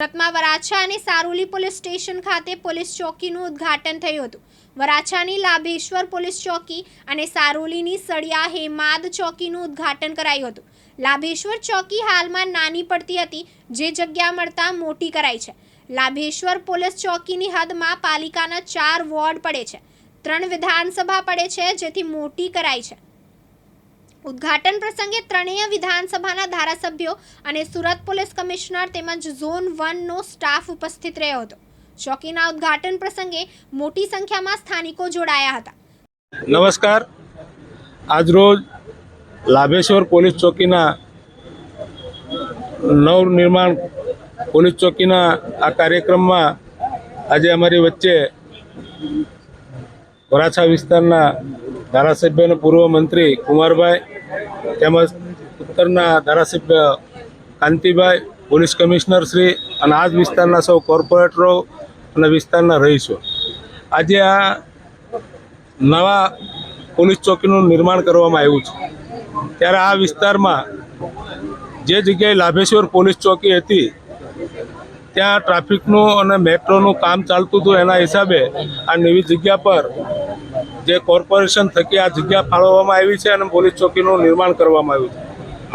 સુરતમાં વરાછા અને Saroli police station ખાતે પોલીસ ચોકીનું ઉદ્ઘાટન થયું હતું. વરાછાની લાભેશ્વર પોલીસ ચોકી અને સારોલીની સળિયા હેમાદ ચોકીનું ઉદ્ઘાટન કરાયું હતું. લાભેશ્વર ચોકી હાલમાં નાની પડતી હતી, જે જગ્યા મળતા મોટી કરાઈ છે. લાભેશ્વર પોલીસ ચોકીની હદમાં પાલિકાના ચાર વોર્ડ પડે છે. ત્રણ વિધાનસભા પડે છે, જેથી મોટી કરાઈ છે. ઉદ્ઘાટન પ્રસંગે ત્રણેય વિધાનસભાના ધારાસભ્યો અને સુરત પોલીસ કમિશનર તેમજ ઝોન વનનો સ્ટાફ ઉપસ્થિત રહ્યો હતો. ચોકીના ઉદ્ઘાટન પ્રસંગે મોટી સંખ્યામાં સ્થાનિકો જોડાયા હતા. નમસ્કાર. આજરોજ લાભેશ્વર પોલીસ ચોકીના નવનિર્માણ પોલીસ ચોકીના આ કાર્યક્રમમાં આજે અમારી વચ્ચે વરાછા વિસ્તારના ધારાસભ્ય અને પૂર્વ મંત્રી કુમારભાઈ તેમજ ઉત્તરના ધારાસભ્ય કાંતિભાઈ, પોલીસ કમિશનર શ્રી અને આ જ વિસ્તારના સૌ કોર્પોરેટરો અને વિસ્તારના રહીશો. આજે આ નવા પોલીસ ચોકીનું નિર્માણ કરવામાં આવ્યું છે. ત્યારે આ વિસ્તારમાં જે જગ્યાએ લાભેશ્વર પોલીસ ચોકી હતી, ત્યાં ટ્રાફિકનું અને મેટ્રોનું કામ ચાલતું હતું એના હિસાબે આ નવી જગ્યા પર જે કોર્પોરેશન થકી આ જગ્યા ફાળવવામાં આવી છે અને પોલીસ ચોકીનું નિર્માણ કરવામાં આવ્યું છે.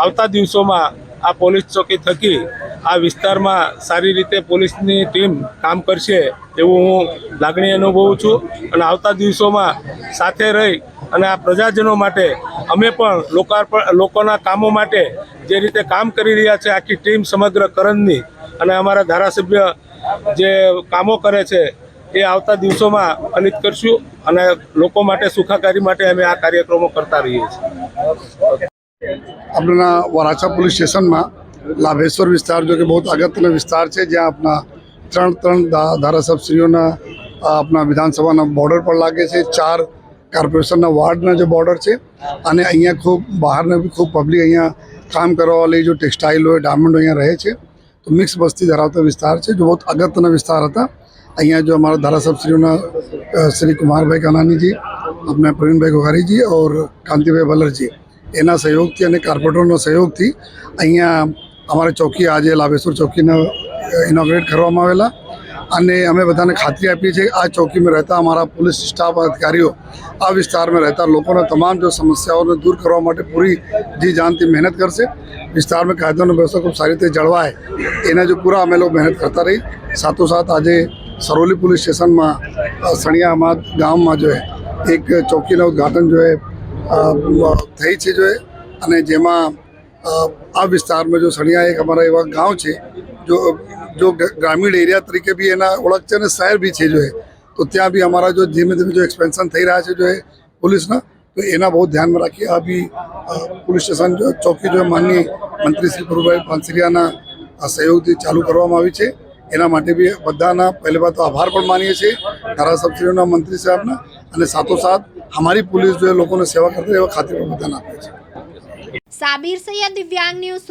આવતા દિવસોમાં આ પોલીસ ચોકી થકી આ વિસ્તારમાં સારી રીતે પોલીસની ટીમ કામ કરશે એવું હું લાગણી અનુભવું છું. અને આવતા દિવસોમાં સાથે રહી અને આ પ્રજાજનો માટે અમે પણ લોકાર્પણ લોકોના કામો માટે જે રીતે કામ કરી રહ્યા છે, આખી ટીમ સમગ્ર કરંજની અને અમારા ધારાસભ્ય જે કામો કરે છે એ આવતા દિવસોમાં ફલિત કરશું અને લોકો માટે સુખાકારી માટે અમે આ કાર્યક્રમો કરતા રહીએ છીએ. આપણા વરાછા પોલીસ સ્ટેશનમાં લાભેશ્વર વિસ્તાર, જો કે બહુ અગત્યનો વિસ્તાર છે, જ્યાં આપણા ત્રણ ત્રણ ધારાસભ્યશ્રીઓના આપણા વિધાનસભાના બોર્ડર પર લાગે છે. ચાર કોર્પોરેશનના વોર્ડના જે બોર્ડર છે, અને અહીંયા ખૂબ બહારના બી ખૂબ પબ્લિક અહીંયા કામ કરવાવાળી જો ટેક્સટાઇલ હોય ડાયમંડ અહીંયા રહે છે. તો મિક્સ વસ્તી ધરાવતો વિસ્તાર છે, જો બહુ અગત્યના વિસ્તાર હતા. અહીંયા જો અમારા ધારાસભ્યશ્રીઓના શ્રી કુમારભાઈ કાનાનીજી આપણે પ્રવીણભાઈ ગોહારીજી ઓર કાંતિભાઈ ભલરજી, એના સહયોગથી અને કોર્પોરેટરનો સહયોગથી અહીંયા અમારી ચોકી, આજે લાભેશ્વર ચોકીને ઇનોગ્રેટ કરવામાં આવેલા. અને અમે બધાને ખાતરી આપી છે આ ચોકીમાં રહેતા અમારા પોલીસ સ્ટાફ, અધિકારીઓ, આ વિસ્તારમાં રહેતા લોકોના તમામ જો સમસ્યાઓને દૂર કરવા માટે પૂરી જી જાનથી મહેનત કરશે. વિસ્તારમાં કાયદોનો વ્યવસ્થા ખૂબ સારી રીતે જળવાય, એના જો પૂરા અમે લોકો મહેનત કરતા રહી. સાથોસાથ આજે સરોલી પોલીસ સ્ટેશનમાં સણિયામાં ગામમાં જો એક ચોકીનું ઉદઘાટન જો થઈ છે જો અને જેમાં આ વિસ્તારમાં જો સણિયા એક અમારા એવા ગાંવ છે, જો જો ગ્રામીણ એરિયા તરીકે બી એના ઓળખ છે અને શહેર બી છે જો તો ત્યાં બી અમારા જો ધીમે ધીમે જો એક્સપેન્શન થઈ રહ્યા છે જો પોલીસના તો એના બહુ ધ્યાનમાં રાખીએ અ, પોલીસ સ્ટેશન જો ચોકી જો માનની મંત્રી શ્રી પ્રભુભાઈ પાનસરિયાના સહયોગથી ચાલુ કરવામાં આવી છે. એના માટે બી બધાના પહેલી તો આભાર પણ માનીએ છીએ. ધારાસભ્યોના મંત્રી સાહેબના અને સાથોસાથ અમારી પોલીસ જો લોકોને સેવા કરતી એવા ખાતરી પણ બધાને આપીએ છીએ. સાબિર સૈયદ દિવ્યાંગ ન્યૂઝ